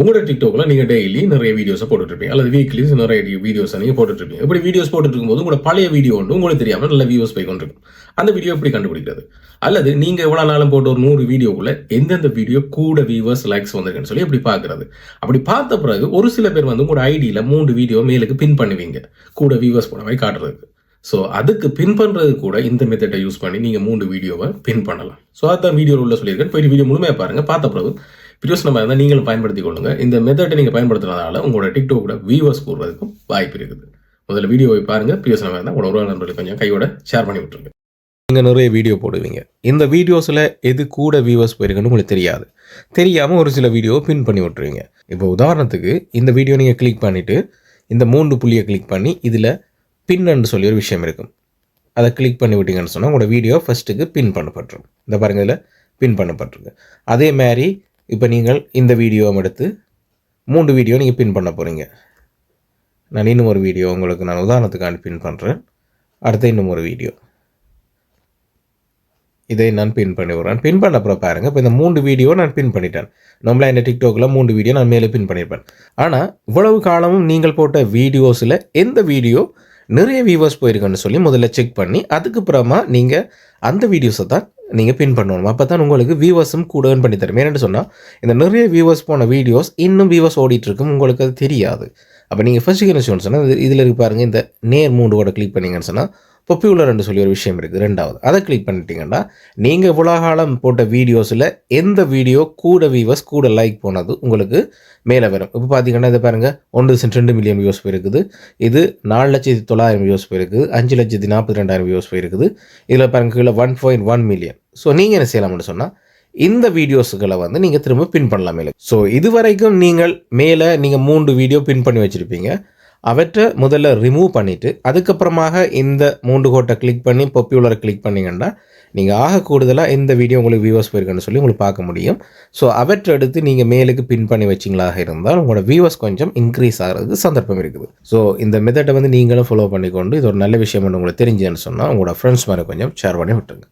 உங்களோட டிக்டாக்ல நீங்க டெய்லி நிறைய வீடியோஸை போட்டுருப்பீங்க அல்லது வீக்லி நிறைய வீடியோஸை நீங்க போட்டுருப்பீங்க இப்படி வீடியோஸ் போட்டுட்டு இருக்கும்போது உங்களோட பழைய வீடியோ ஒன்று உங்களுக்கு தெரியாம நல்ல வியூஸ் போய் கொண்டிருக்கும். அந்த வீடியோ எப்படி கண்டுபிடிக்கிறது? அல்லது நீங்க எவ்வளவு நாளும் போட்ட ஒரு நூறு வீடியோக்குள்ள எந்தெந்த வீடியோ கூட வியூவர்ஸ் லைக்ஸ் வந்திருக்குன்னு சொல்லி எப்படி பாக்குறது அப்படி பார்த்த பிறகு ஒரு சில பேர் வந்து உங்களோட ஐடியில மூன்று வீடியோ மேலுக்கு பின் பண்ணுவீங்க. கூட வியூவர்ஸ் போன மாதிரி காட்டுறதுக்கு. ஸோ அதுக்கு பின் பண்ணுறது கூட இந்த மெத்தடை யூஸ் பண்ணி நீங்கள் மூணு வீடியோவை பின் பண்ணலாம். ஸோ அதான் வீடியோவில் உள்ள சொல்லியிருக்கேன். போய் வீடியோ முழுமையாக பாருங்கள் பார்த்த பிறகு வீடியோஸ் நம்ம இருந்தால் நீங்களும் பயன்படுத்தி கொள்ளுங்க. இந்த மெத்தடை நீங்கள் பயன்படுத்துறதுனால உங்களோட டிக்டோக்கோட வியூவர்ஸ் கூடுறதுக்கும் வாய்ப்பு இருக்குது. முதல்ல வீடியோவை பாருங்கள் வீடியோஸ் நம்ம இருந்தால் உங்களோட உறவு நண்பர்களுக்கு கொஞ்சம் கையோட ஷேர் பண்ணி விட்டுருங்க. நீங்கள் நிறைய வீடியோ போடுவீங்க. இந்த வீடியோஸில் எது கூட வியூவர்ஸ் போயிருக்குன்னு உங்களுக்கு தெரியாது. தெரியாமல் ஒரு சில வீடியோவை பின் பண்ணி விட்டுருவீங்க. இப்போ உதாரணத்துக்கு இந்த வீடியோ நீங்கள் கிளிக் பண்ணிவிட்டு இந்த மூன்று புள்ளியை கிளிக் பண்ணி இதில் பின்னு சொல்லி ஒரு விஷயம் இருக்கும். அதை கிளிக் பண்ணி விட்டீங்கன்னு சொன்னால் உங்களோட வீடியோ ஃபஸ்ட்டுக்கு பின் பண்ணப்பட்டுரும். இந்த பாருங்கள் இதில் பின் பண்ணப்பட்டிருக்கு. அதே மாதிரி இப்போ நீங்கள் இந்த வீடியோவை எடுத்து மூன்று வீடியோ நீங்கள் பின் பண்ண போகிறீங்க நான் இன்னும் ஒரு வீடியோ உங்களுக்கு நான் உதாரணத்துக்காண்டி பின் பண்ணுறேன் அடுத்து இன்னும் ஒரு வீடியோ. இதை நான் பின் பண்ணி விடுறேன். பின் பண்ண அப்புறம் பாருங்கள் இப்போ இந்த மூன்று வீடியோ நான் பின் பண்ணிட்டேன். நம்மளா இந்த டிக்டாக்கில் மூன்று வீடியோ நான் மேலே பின் பண்ணியிருப்பேன் ஆனால் இவ்வளவு காலமும் நீங்கள் போட்ட வீடியோஸில் எந்த வீடியோ நிறைய வியூவர்ஸ் போயிருக்குன்னு சொல்லி முதல்ல செக் பண்ணி அதுக்கப்புறமா நீங்கள் அந்த வீடியோஸை தான் நீங்கள் பின் பண்ணணும். அப்போ தான் உங்களுக்கு வியூவர்ஸும் கூட earn பண்ணி தரும். ஏன்னு சொன்னால் இந்த நிறைய வியூவர்ஸ் போன வீடியோஸ் இன்னும் வியூவர்ஸ் ஓடிட்டுருக்கும் உங்களுக்கு அது தெரியாது. அப்போ நீங்கள் ஃபர்ஸ்ட் என்ன சொன்னால் இதில் இருக்கு பாருங்கள் இந்த நேர் மூண்டோட கிளிக் பண்ணீங்கன்னு சொன்னால் பாப்புலர்னு சொல்லி ஒரு விஷயம் இருக்குது. ரெண்டாவது அதை கிளிக் பண்ணிட்டீங்கன்னா நீங்கள் இவ்வளோ காலம் போட்ட வீடியோஸில் எந்த வீடியோ கூட வியூவர்ஸ் கூட லைக் போனது உங்களுக்கு மேலே வரும். இப்போ பார்த்தீங்கன்னா இதை பாருங்கள் ஒன்று தசம் ரெண்டு மில்லியன் வியூஸ் போயிருக்குது. இது நாலு லட்சத்தி தொள்ளாயிரம் வியூஸ் போயிருக்குது. அஞ்சு லட்சத்தி நாற்பத்தி ரெண்டாயிரம் வியூஸ் போயிருக்குது. இதில் பாருங்க கீழே one point one million so நீங்கள் என்ன செய்யலாம்னு சொன்னால் இந்த வீடியோஸுகளை வந்து நீங்கள் திரும்ப பின் பண்ணலாம் மேலே. ஸோ இது வரைக்கும் நீங்கள் மேலே நீங்கள் மூன்று வீடியோ பின் பண்ணி வச்சுருப்பீங்க. அவற்றை முதல்ல ரிமூவ் பண்ணிவிட்டு அதுக்கப்புறமாக இந்த மூன்று கோட்டை கிளிக் பண்ணி பாப்புலரை கிளிக் பண்ணிங்கன்னா நீங்கள் ஆக கூடுதலாக இந்த வீடியோ உங்களுக்கு வியூவர்ஸ் போயிருக்குன்னு சொல்லி உங்களுக்கு பார்க்க முடியும். ஸோ அவற்றை எடுத்து நீங்கள் மேலுக்கு பின் பண்ணி வச்சிங்களாக இருந்தால் உங்களோட வியூவர்ஸ் கொஞ்சம் இன்க்ரீஸ் ஆகிறதுக்கு சந்தர்ப்பம் இருக்குது. ஸோ இந்த மெத்தடை வந்து நீங்களும் ஃபாலோ பண்ணிக்கொண்டு இது ஒரு நல்ல விஷயம் உங்களுக்கு தெரிஞ்சுன்னு சொன்னால் உங்களோட ஃப்ரெண்ட்ஸ் மாதிரி கொஞ்சம் ஷேர் பண்ணி விட்டுருங்க.